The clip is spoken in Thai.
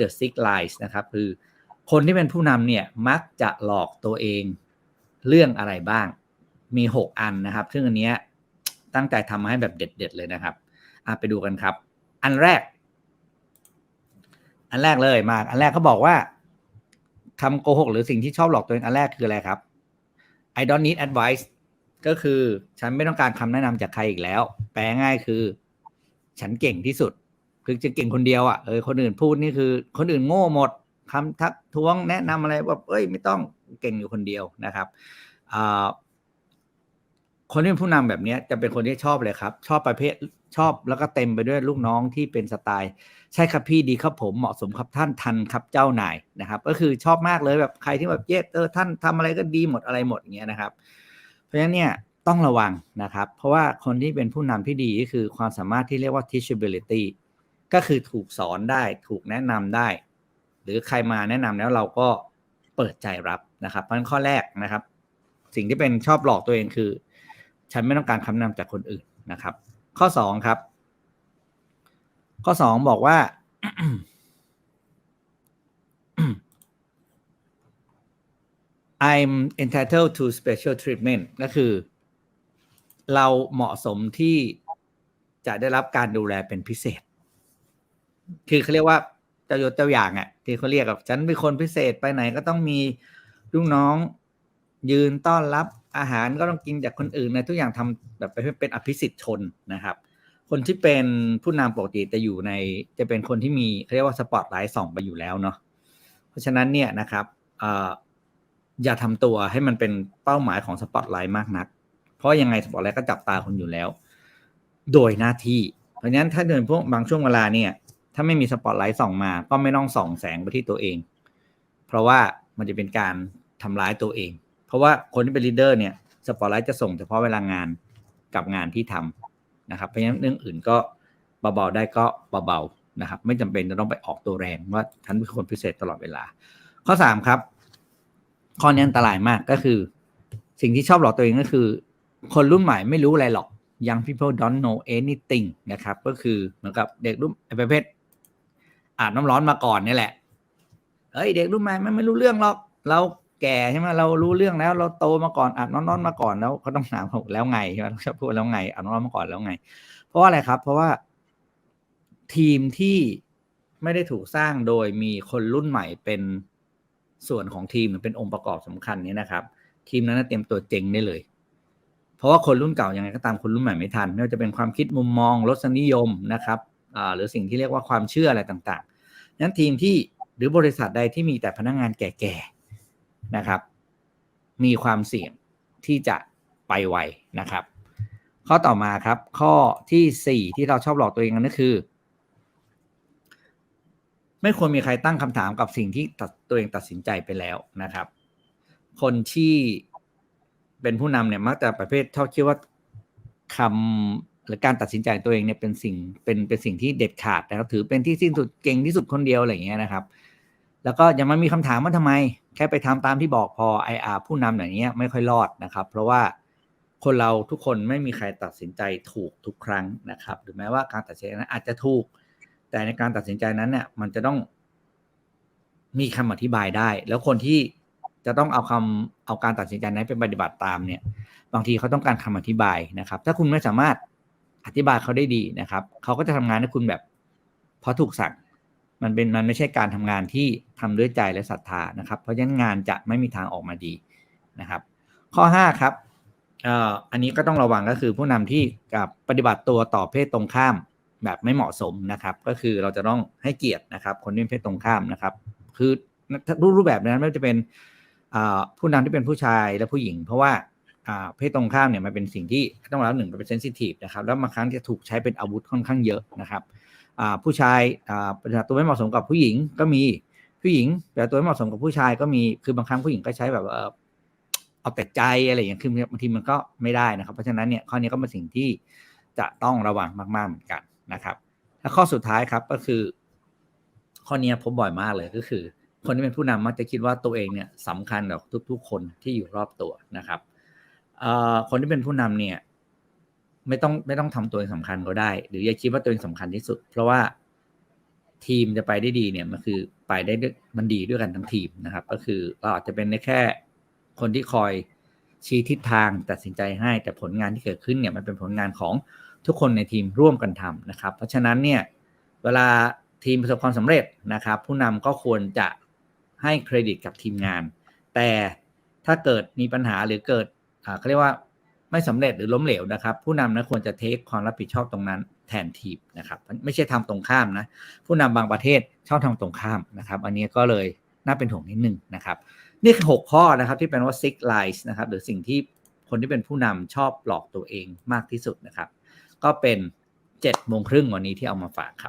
the six lies นะครับ คือคนที่เป็นผู้นำเนี่ยมักจะหลอกตัวเองเรื่องอะไรบ้าง มีหกอันนะครับ ซึ่งอันเนี้ยตั้งใจทำมาให้แบบเด็ด ๆ เลยนะครับอะไปดูกันครับ อันแรก อันแรกเลยมา อันแรกเขาบอกว่าคำโกหกหรือสิ่งที่ชอบหลอกตัวเองอันแรกคืออะไรครับ I don't need advice ก็คือฉันไม่ต้องการคำแนะนำจากใครอีกแล้ว แปลง่ายคือ ฉันเก่งที่สุด คือจะเก่งคนเดียวอะ่ะเออคนอื่นพูดนี่คือ คนอื่นโง่หมดคำทักท้วงแนะนำอะไรว่าเอ้ยไม่ต้องเก่งอยู่คนเดียวนะครับคนที่เป็นผู้นำแบบนี้จะเป็นคนที่ชอบเลยครับ ชอบประเภทชอบแล้วก็เต็มไปด้วยลูกน้องที่เป็นสไตล์ ใช่ครับพี่ดีครับผมเหมาะสมครับท่านทันครับเจ้านายนะครับ ก็คือชอบมากเลยแบบใครที่แบบเย้เออท่านทำอะไรก็ดีหมดอะไรหมดอย่างเงี้ยนะครับ เพราะฉะนั้นเนี่ยต้องระวังนะครับ เพราะว่าคนที่เป็นผู้นำที่ดีก็คือความสามารถที่เรียกว่า teachability ก็คือถูกสอนได้ถูกแนะนำได้ หรือใครมาแนะนำแล้วเราก็เปิดใจรับนะครับ เพราะฉะนั้นข้อแรกนะครับ สิ่งที่เป็นชอบหลอกตัวเองคือ ฉันไม่ต้องการคำแนะนำจากคนอื่นนะครับ ข้อสองครับ ข้อสองบอกว่า I'm entitled to special treatment ก็คือ เราเหมาะสมที่จะได้รับการดูแลเป็นพิเศษ คือเขาเรียกว่าเจ้ายศเจ้าอย่างอะ่ะที่เขาเรียกกับฉันเป็นคนพิเศษไปไหนก็ต้องมีลูกน้อง ยืนต้อนรับอาหารก็ต้องกินจากคนอื่นในทุกอย่างทำแบบเป็นอภิสิทธิ์ชนนะครับ คนที่เป็นผู้นำปกติจะอยู่ใน จะเป็นคนที่มีเขาเรียกว่าสปอตไลท์ส่องไปอยู่แล้วเนาะเพราะฉะนั้นเนี่ยนะครับอย่าทำตัวให้มันเป็นเป้าหมายของสปอตไลท์มากนัก เพราะยังไงสปอตไลท์ก็จับตาคนอยู่แล้ว โดยหน้าที่ เพราะฉะนั้นถ้าเดินพวกบางช่วงเวลาเนี่ย ถ้าไม่มีสปอตไลท์ส่องมา ก็ไม่ต้องส่องแสงไปที่ตัวเอง เพราะว่ามันจะเป็นการทำร้ายตัวเอง เพราะว่าคนที่เป็นลีดเดอร์เนี่ยสปอตไลท์จะส่งเฉพาะเวลางานกับงานที่ทำนะครับเพราะฉะนั้นเรื่องอื่นก็เบาๆได้ก็เบาๆนะครับ ไม่จำเป็นจะต้องไปออกตัวแรงว่าฉันเป็นคนพิเศษตลอดเวลา ข้อสามครับ ข้อนี้อันตรายมากก็คือ สิ่งที่ชอบหลอกตัวเองก็คือ คนรุ่นใหม่ไม่รู้อะไรหรอก young people don't know anything นะครับ ก็คือเหมือนกับเด็กรุ่นประเภท อาบน้ำร้อนมาก่อนนี่แหละเอ้ยเด็กรุ่นใหม่มันไม่รู้เรื่องหรอก เราแก่ใช่ไหมเรารู้เรื่องแล้ว เราโตมาก่อนอาบน้ำร้อนมาก่อนแล้วเขาต้องถามแล้วไงใช่ไหมต้องพูดแล้วไงอาบน้ำร้อนมาก่อนแล้วไง เพราะอะไรครับ เพราะว่าทีมที่ไม่ได้ถูกสร้างโดยมีคนรุ่นใหม่เป็นส่วนของทีมหรือเป็นองค์ประกอบสำคัญนี้นะครับ ทีมนั้นเตรียมตัวเจ๋งได้เลย เพราะว่าคนรุ่นเก่ายังไงก็ตามคนรุ่นใหม่ไม่ทันไม่ว่าจะเป็นความคิดมุมมองรสนิยมนะครับหรือสิ่งที่เรียกว่าความเชื่ออะไรต่าง นั้นทีมที่หรือบริษัทใดที่มีแต่พนักงงานแก่ๆนะครับ มีความเสี่ยงที่จะไปไวนะครับ ข้อต่อมาครับ ข้อที่สี่ที่เราชอบหลอกตัวเองนั่นคือ ไม่ควรมีใครตั้งคำถามกับสิ่งที่ตัดตัวเองตัดสินใจไปแล้วนะครับ คนที่เป็นผู้นำเนี่ยมักจะประเภทชอบคิดว่าคำ หรือการตัดสินใจตัวเองเนี่ยเป็นสิ่งเป็นเป็นสิ่งที่เด็ดขาดนะครับถือเป็นที่สิ้นสุดเก่งที่สุดคนเดียวอะไรอย่างเงี้ยนะครับ แล้วก็ยังมันมีคำถามว่าทำไม แค่ไปทำตามที่บอกพอไออาผู้นำอย่างเงี้ยไม่ค่อยรอดนะครับ เพราะว่าคนเราทุกคนไม่มีใครตัดสินใจถูกทุกครั้งนะครับหรือแม้ว่าการตัดสินใจนั้นอาจจะถูก แต่ในการตัดสินใจนั้นเนี่ยมันจะต้องมีคำอธิบายได้ แล้วคนที่จะต้องเอาคำเอาการตัดสินใจนั้นไปปฏิบัติตามเนี่ย บางทีเขาต้องการคำอธิบายนะครับ ถ้าคุณไม่สามารถ อธิบายเขาได้ดีนะครับ เขาก็จะทำงานให้คุณแบบเพราะถูกสั่ง มันเป็นมันไม่ใช่การทำงานที่ทำด้วยใจและศรัทธานะครับ เพราะฉะนั้นงานจะไม่มีทางออกมาดีนะครับ ข้อ5ครับอันนี้ก็ต้องระวังก็คือผู้นำที่กับปฏิบัติตัวต่อเพศตรงข้ามแบบไม่เหมาะสมนะครับ ก็คือเราจะต้องให้เกียรตินะครับ คนที่เป็นเพศตรงข้ามนะครับ คือรูปแบบนั้นไม่ว่าจะเป็นผู้นำที่เป็นผู้ชายและผู้หญิง เพราะว่า เพศตรงข้ามเนี่ยมันเป็นสิ่งที่ต้องรับหนึ่งเป็นเซนซิทีฟนะครับแล้วบางครั้งจะถูกใช้เป็นอาวุธค่อนข้างเยอะนะครับผู้ชายปฏิบัติตัวไม่เหมาะสมกับผู้หญิงก็มีผู้หญิงปฏิบัติตัวไม่เหมาะสมกับผู้ชายก็มีคือบางครั้งผู้หญิงก็ใช้แบบเอาแต่ใจอะไรอย่างเงี้ยคือบางทีมันก็ไม่ได้นะครับ เพราะฉะนั้นเนี่ยข้อนี้ก็เป็นสิ่งที่จะต้องระวังมาก ๆเหมือนกันนะครับและข้อสุดท้ายครับก็คือ ข้อนี้พบบ่อยมากเลยก็คือ คนที่เป็นผู้นำมักจะคิดว่าตัวเองเนี่ยสำคัญกับทุก ๆ คนที่อยู่รอบตัวนะครับ คนที่เป็นผู้นำเนี่ย ไม่ต้องไม่ต้องทำตัวเองสำคัญก็ได้ หรืออย่าคิดว่าตัวเองสำคัญที่สุด เพราะว่าทีมจะไปได้ดีเนี่ยมันคือไปได้ด้วยมันดีด้วยกันทั้งทีมนะครับ ก็คือเราอาจจะเป็นได้แค่คนที่คอยชี้ทิศทางตัดสินใจให้ แต่ผลงานที่เกิดขึ้นเนี่ยมันเป็นผลงานของทุกคนในทีมร่วมกันทำนะครับ เพราะฉะนั้นเนี่ยเวลาทีมประสบความสำเร็จนะครับ ผู้นำก็ควรจะให้เครดิตกับทีมงาน แต่ถ้าเกิดมีปัญหาหรือเกิด เขาเรียกว่าไม่สำเร็จหรือล้มเหลวนะครับ ผู้นำนะควรจะเทคความรับผิดชอบตรงนั้นแทนทีมนะครับไม่ใช่ทำตรงข้ามนะผู้นำบางประเทศชอบทำตรงข้ามนะครับ อันนี้ก็เลยน่าเป็นห่วงนิดนึงนะครับ นี่คือหกข้อนะครับที่เป็นว่า six lies นะครับหรือสิ่งที่คนที่เป็นผู้นำชอบหลอกตัวเองมากที่สุดนะครับ ก็เป็นเจ็ดโมงครึ่งวันนี้ที่เอามาฝากครับ